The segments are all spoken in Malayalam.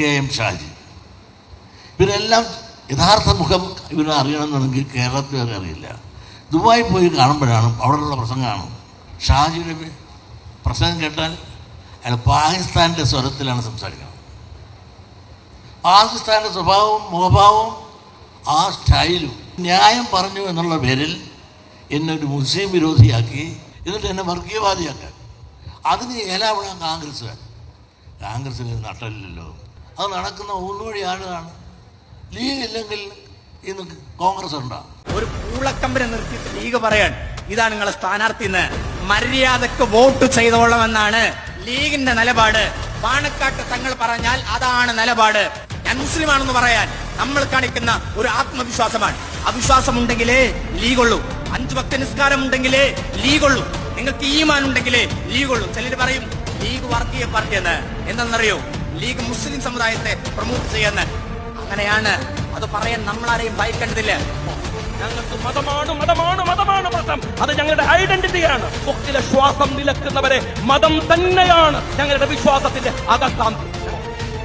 K M Shaji. ഇവരെല്ലാം യഥാർത്ഥ മുഖം ഇവരെ അറിയണമെന്നുണ്ടെങ്കിൽ കേരളത്തിൽ വരെ അറിയില്ല. ദുബായി പോയി കാണുമ്പോഴാണ് അവിടെയുള്ള പ്രസംഗമാണ് ഷാജിയുടെ പ്രസംഗം കേട്ടാൽ അയാൾ പാകിസ്ഥാന്റെ സ്വരത്തിലാണ് സംസാരിക്കുന്നത്. പാകിസ്ഥാന്റെ സ്വഭാവവും മുഖഭാവവും ആ സ്റ്റൈലും ന്യായം പറഞ്ഞു എന്നുള്ള പേരിൽ എന്നെ ഒരു മുസ്ലിം വിരോധിയാക്കി എന്നിട്ട് എന്നെ വർഗീയവാദിയാക്കാൻ. അതിന് ഏലാവിടാൻ കോൺഗ്രസ്സുകാർ. കോൺഗ്രസ്സിന് നട്ടല്ലല്ലോ അത് നടക്കുന്ന ഒന്നുവഴി ആളുകളാണ് ലീഗ് ഇല്ലെങ്കിൽ ഇന്ന് കോൺഗ്രസ് ഉണ്ടോ. ഒരു പൂളക്കമ്പനെ നിർത്തിയിട്ട് ലീഗ് പറയാൻ ഇതാണ് നിങ്ങളെ സ്ഥാനാർത്ഥി എന്ന് മര്യാദയ്ക്ക് വോട്ട് ചെയ്തോളമെന്നാണ് ലീഗിന്റെ നിലപാട്. പാണക്കാട്ട് തങ്ങൾ പറഞ്ഞാൽ അതാണ് നിലപാട്. ഞാൻ മുസ്ലിമാണെന്ന് പറയാൻ നമ്മൾ കാണിക്കുന്ന ഒരു ആത്മവിശ്വാസമാണ്. അവിശ്വാസം ഉണ്ടെങ്കിലേ ലീഗുള്ളൂ. അഞ്ചു ഭക്ത നിസ്കാരം ഉണ്ടെങ്കിലേ ലീഗുള്ളൂ. നിങ്ങൾക്ക് ഈമാൻ ഉണ്ടെങ്കിലേ ലീഗുള്ളൂ. ചിലര് പറയും ലീഗ് വർഗീയ പാർട്ടി എന്ന് എന്തെന്നറിയോ? ലീഗ് മുസ്ലിം സമുദായത്തെ പ്രൊമോട്ട് ചെയ്യുന്നത് അങ്ങനെയാണ്. അത് പറയാൻ നമ്മളാരെയും ഭയക്കേണ്ടതില്ല. ഞങ്ങൾക്ക് മതമാണ് മതമാണ് മതമാണ് മതം. അത് ഞങ്ങളുടെ ഐഡന്റിറ്റിയാണ് കൊക്കിലെ ശ്വാസം നിലക്കുന്നവരെ മതം തന്നെയാണ് ഞങ്ങളുടെ വിശ്വാസത്തിന്റെ അകത്താം.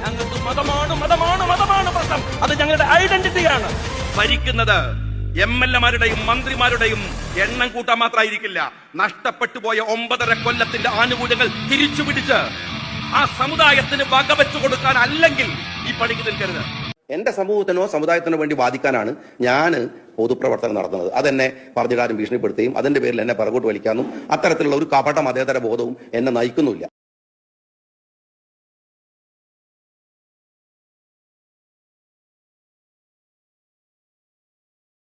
ഞങ്ങൾക്ക് മതമാണ് മതമാണ് മതമാണ് മതം. അത് ഞങ്ങളുടെ ഐഡന്റിറ്റിയാണ് ഭരിക്കുന്നത് എം എൽ എമാരുടെയും മന്ത്രിമാരുടെയും എണ്ണം കൂട്ടാൻ മാത്രമായിരിക്കില്ല. നഷ്ടപ്പെട്ടു പോയ ഒമ്പതര കൊല്ലത്തിന്റെ ആനുകൂല്യങ്ങൾ തിരിച്ചു പിടിച്ച് ആ സമുദായത്തിന് വകവെച്ചു കൊടുക്കാൻ അല്ലെങ്കിൽ ഈ പണിക്ക് നിൽക്കരുത്. എന്റെ സമൂഹത്തിനോ സമുദായത്തിനോ വേണ്ടി വാദിക്കാനാണ് ഞാൻ പൊതുപ്രവർത്തനം നടത്തുന്നത്. അതെന്നെ പറഞ്ഞിടാനും ഭീഷണിപ്പെടുത്തുകയും അതിന്റെ പേരിൽ എന്നെ പിറകോട്ട് വലിക്കാനും അത്തരത്തിലുള്ള ഒരു കപട മതേതര ബോധവും എന്നെ നയിക്കുന്നില്ല